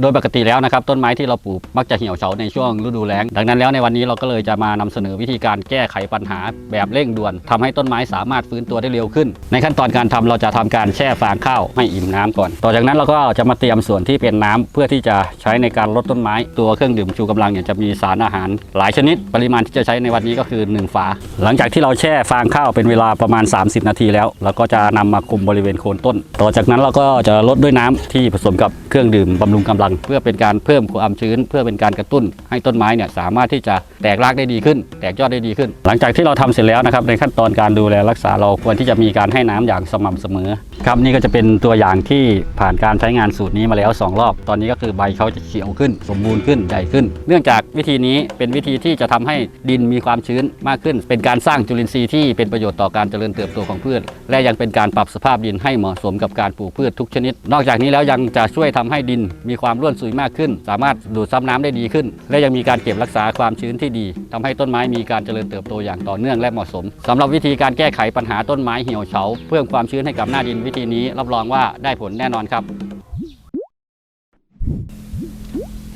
โดยปกติแล้วนะครับต้นไม้ที่เราปลูกมักจะเหี่ยวเฉาในช่วงฤดูแล้ง ดังนั้นแล้วในวันนี้เราก็เลยจะมานำเสนอวิธีการแก้ไขปัญหาแบบเร่งด่วนทำให้ต้นไม้สามารถฟื้นตัวได้เร็วขึ้น ในขั้นตอนการทำเราจะทำการแช่ฟางข้าวให้อิ่มน้ำก่อน ต่อจากนั้นเราก็จะมาเตรียมส่วนที่เป็นน้ำเพื่อที่จะใช้ในการลดต้นไม้ ตัวเครื่องดื่มชูกำลังเนี่ยจะมีสารอาหาร หลายชนิด ปริมาณที่จะใช้ในวันนี้ก็คือหนึ่งฝา หลังจากที่เราแช่ฟางข้าวเป็นเวลาประมาณ 30 นาทีแล้วเราก็จะนำมาคลุมบริเวณโคนต้น ต่อจากนั้นเราก็จะลดด้วยน้ำที่ผสมกับเครื่องดื่มบำรุงกำลังเพื่อเป็นการเพิ่มความชื้น เพื่อเป็นการกระตุ้น ให้ต้นไม้เนี่ยสามารถที่จะแตกรากได้ดีขึ้น แตกยอดได้ดีขึ้น หลังจากที่เราทำเสร็จแล้วนะครับในขั้นตอนการดูแลรักษาเราควรที่จะมีการให้น้ำอย่างสม่ำเสมอครับนี่ก็จะเป็นตัวอย่างที่ผ่านการใช้งานสูตรนี้มาแล้วสองรอบ ตอนนี้ก็คือใบเขาจะเขียวขึ้น สมบูรณ์ขึ้นใหญ่ขึ้น เนื่องจากวิธีนี้เป็นวิธีที่จะทำให้ดินมีความชื้นมากขึ้น เป็นการสร้างจุลินทรีย์ที่เป็นประโยชน์ต่อการเจริญเติบโตของพืช และยังเป็นการปรับสภาพดินให้เหมาะสมกับการปลูกพืชทุกชนิด นอกจากนี้แล้วยังจะช่วยทำให้ดินมีความร่วนซุยมากขึ้น สามารถดูดซับน้ำได้ดีขึ้น และยังมีการเก็บรักษาความชื้นที่ดีทำให้ต้นไม้มีการเจริญเติบโตอย่างต่อเนื่องและเหมาะสมสำหรับวิธีการแก้ไขปัญหาต้นไม้เหี่ยวเฉาเพิ่มความชื้นให้กับหน้าดินวิธีนี้รับรองว่าได้ผลแน่นอนครับ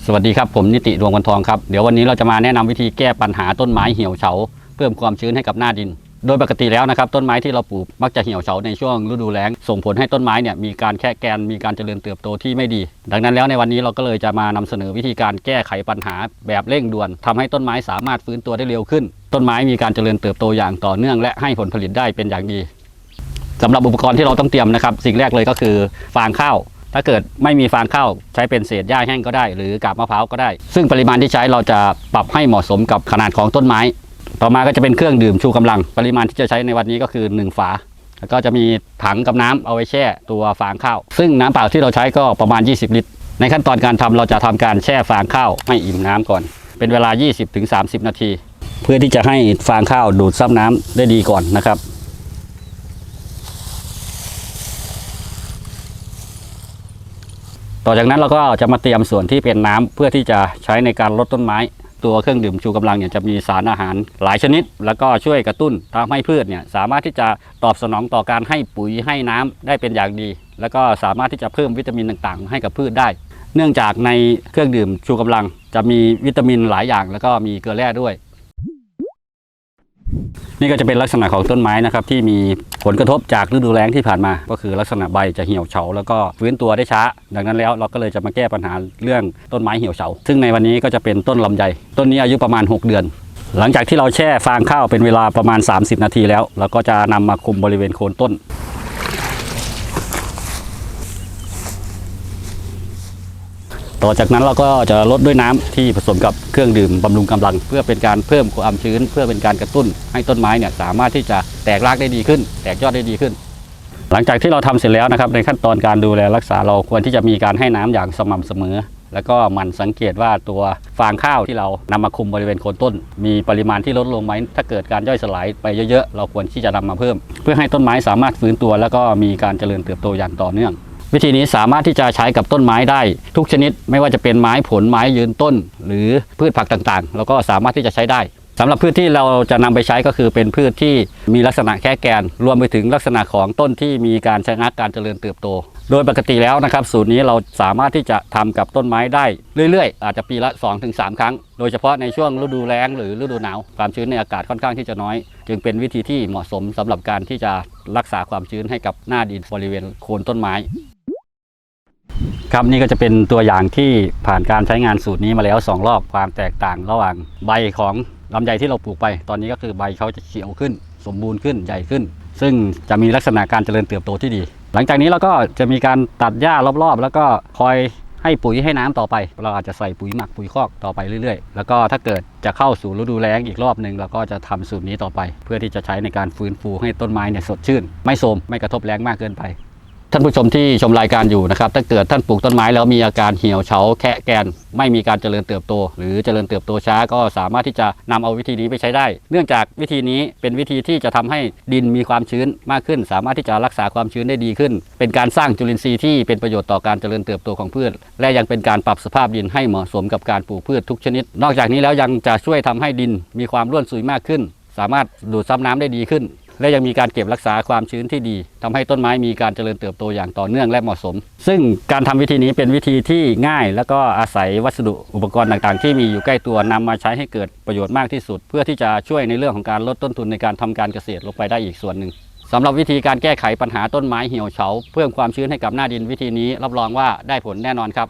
สวัสดีครับ ผมนิติดวงวันทองครับ เดี๋ยววันนี้เราจะมาแนะนำวิธีแก้ปัญหาต้นไม้เหี่ยวเฉา เพิ่มความชื้นให้กับหน้าดิน โดยปกติแล้วนะครับต้นไม้ที่เราปลูกมักจะเหี่ยวเฉาในช่วงฤดูแล้ง ส่งผลให้ต้นไม้เนี่ยมีการแค่แกนมีการเจริญเติบโตที่ไม่ดี ดังนั้นแล้วในวันนี้เราก็เลยจะมานำเสนอวิธีการแก้ไขปัญหาแบบเร่งด่วนทำให้ต้นไม้สามารถฟื้นตัวได้เร็วขึ้น ต้นไม้มีการเจริญเติบโตอย่างต่อเนื่อง และให้ผลผลิตได้เป็นอย่างดีสำหรับอุปกรณ์ที่เราต้องเตรียมนะครับ สิ่งแรกเลยก็คือฟางข้าว ถ้าเกิดไม่มีฟางข้าวใช้เป็นเศษหญ้าแห้งก็ได้ หรือกาบมะพร้าวก็ได้ ซึ่งปริมาณที่ใช้เราจะปรับให้เหมาะสมกับขนาดของต้นไม้ ต่อมาก็จะเป็นเครื่องดื่มชูกำลัง ปริมาณที่จะใช้ในวันนี้ก็คือ 1 ฝา แล้วก็จะมีถังกับน้ำเอาไว้แช่ตัวฟางข้าว ซึ่งน้ำเปล่าที่เราใช้ก็ประมาณ 20 ลิตร ในขั้นตอนการทำเราจะทำการแช่ฟางข้าวให้อิ่มน้ำก่อน เป็นเวลา 20-30 นาที เพื่อที่จะให้ฟางข้าวดูดซับน้ำได้ดีก่อนนะครับต่อจากนั้นเราก็จะมาเตรียมส่วนที่เป็นน้ำเพื่อที่จะใช้ในการลดต้นไม้ ตัวเครื่องดื่มชูกำลังเนี่ยจะมีสารอาหารหลายชนิด แล้วก็ช่วยกระตุ้นทำให้พืชเนี่ยสามารถที่จะตอบสนองต่อการให้ปุ๋ยให้น้ำได้เป็นอย่างดี แล้วก็สามารถที่จะเพิ่มวิตามินต่างๆ ให้กับพืชได้ เนื่องจากในเครื่องดื่มชูกำลัง จะมีวิตามินหลายอย่าง แล้วก็มีเกลือแร่ด้วย นี่ก็จะเป็นลักษณะของต้นไม้นะครับที่มีผลกระทบจากฤดูแล้งที่ผ่านมา ก็คือลักษณะใบจะเหี่ยวเฉาแล้วก็ฟื้นตัวได้ช้า ดังนั้นแล้วเราก็เลยจะมาแก้ปัญหาเรื่องต้นไม้เหี่ยวเฉา ซึ่งในวันนี้ก็จะเป็นต้นลำไย ต้นนี้อายุประมาณ 6 เดือน หลังจากที่เราแช่ฟางข้าวเป็นเวลาประมาณ 30 นาทีแล้ว เราก็จะนำมาคุมบริเวณโคนต้น ต่อจากนั้นเราก็จะลดด้วยน้ำที่ผสมกับเครื่องดื่มบำรุงกำลัง เพื่อเป็นการเพิ่มความชื้น เพื่อเป็นการกระตุ้น ให้ต้นไม้เนี่ยสามารถที่จะแตกรากได้ดีขึ้น แตกยอดได้ดีขึ้น หลังจากที่เราทำเสร็จแล้วนะครับ ในขั้นตอนการดูแลรักษาเราควรที่จะมีการให้น้ำอย่างสม่ำเสมอ แล้วก็มันสังเกตว่าตัวฟางข้าวที่เรานำมาคุมบริเวณโคนต้น มีปริมาณที่ลดลงไหมถ้าเกิดการย่อยสลายไปเยอะๆเราควรที่จะนำมาเพิ่ม เพื่อให้ต้นไม้สามารถฟื้นตัว แล้วก็มีการเจริญเติบโตอย่างต่อเนื่อง วิธีนี้สามารถที่จะใช้กับต้นไม้ได้ ทุกชนิดไม่ว่าจะเป็นไม้ผลไม้ยืนต้น หรือพืชผักต่างๆเราก็สามารถที่จะใช้ได้สำหรับพืชที่เราจะนำไปใช้ก็คือเป็นพืชที่มีลักษณะแค่แกน รวมไปถึงลักษณะของต้นที่มีการชะงักการเจริญเติบโต โดยปกติแล้วนะครับ สูตรนี้เราสามารถที่จะทำกับต้นไม้ได้เรื่อยๆ อาจจะปีละ 2-3 ครั้ง โดยเฉพาะในช่วงฤดูแล้งหรือฤดูหนาว ความชื้นในอากาศค่อนข้างที่จะน้อย จึงเป็นวิธีที่เหมาะสมสำหรับการที่จะรักษาความชื้นให้กับหน้าดินบริเวณโคนต้นไม้ ครับนี่ก็จะเป็นตัวอย่างที่ผ่านการใช้งานสูตรนี้มาแล้ว 2 รอบความแตกต่างระหว่างใบของลำไยที่เราปลูกไป ตอนนี้ก็คือใบเขาจะเขียวขึ้น สมบูรณ์ขึ้นใหญ่ขึ้น ซึ่งจะมีลักษณะการเจริญเติบโตที่ดี หลังจากนี้เราก็จะมีการตัดหญ้ารอบๆ แล้วก็คอยให้ปุ๋ยให้น้ำต่อไป เราอาจจะใส่ปุ๋ยหมักปุ๋ยคอกต่อไปเรื่อยๆ แล้วก็ถ้าเกิดจะเข้าสู่ฤดูแล้งอีกรอบหนึ่งเราก็จะทำสูตรนี้ต่อไป เพื่อที่จะใช้ในการฟื้นฟูให้ต้นไม้เนี่ยสดชื่น ไม่โทรมไม่กระทบแรงมากเกินไป ท่านผู้ชมที่ชมรายการอยู่นะครับ ถ้าเกิดท่านปลูกต้นไม้แล้วมีอาการเหี่ยวเฉาแคะแกน ไม่มีการเจริญเติบโต หรือเจริญเติบโตช้าก็สามารถที่จะนำเอาวิธีนี้ไปใช้ได้ เนื่องจากวิธีนี้เป็นวิธีที่จะทำให้ดินมีความชื้นมากขึ้น สามารถที่จะรักษาความชื้นได้ดีขึ้น เป็นการสร้างจุลินทรีย์ที่เป็นประโยชน์ต่อการเจริญเติบโตของพืช และยังเป็นการปรับสภาพดินให้เหมาะสมกับการปลูกพืชทุกชนิด นอกจากนี้แล้วยังจะช่วยทำให้ดินมีความร่วนซุยมากขึ้น สามารถดูดซับน้ำได้ดีขึ้น และยังมีการเก็บรักษาความชื้นที่ดีทำให้ต้นไม้มีการเจริญเติบโตอย่างต่อเนื่องและเหมาะสม ซึ่งการทำวิธีนี้เป็นวิธีที่ง่าย แล้วก็อาศัยวัสดุอุปกรณ์ต่างๆ ที่มีอยู่ใกล้ตัวนำมาใช้ให้เกิดประโยชน์มากที่สุด เพื่อที่จะช่วยในเรื่องของการลดต้นทุนในการทำการเกษตรลงไปได้อีกส่วนหนึ่งสำหรับวิธีการแก้ไขปัญหาต้นไม้เหี่ยวเฉาเพิ่มความชื้นให้กับหน้าดินวิธีนี้รับรองว่าได้ผลแน่นอนครับ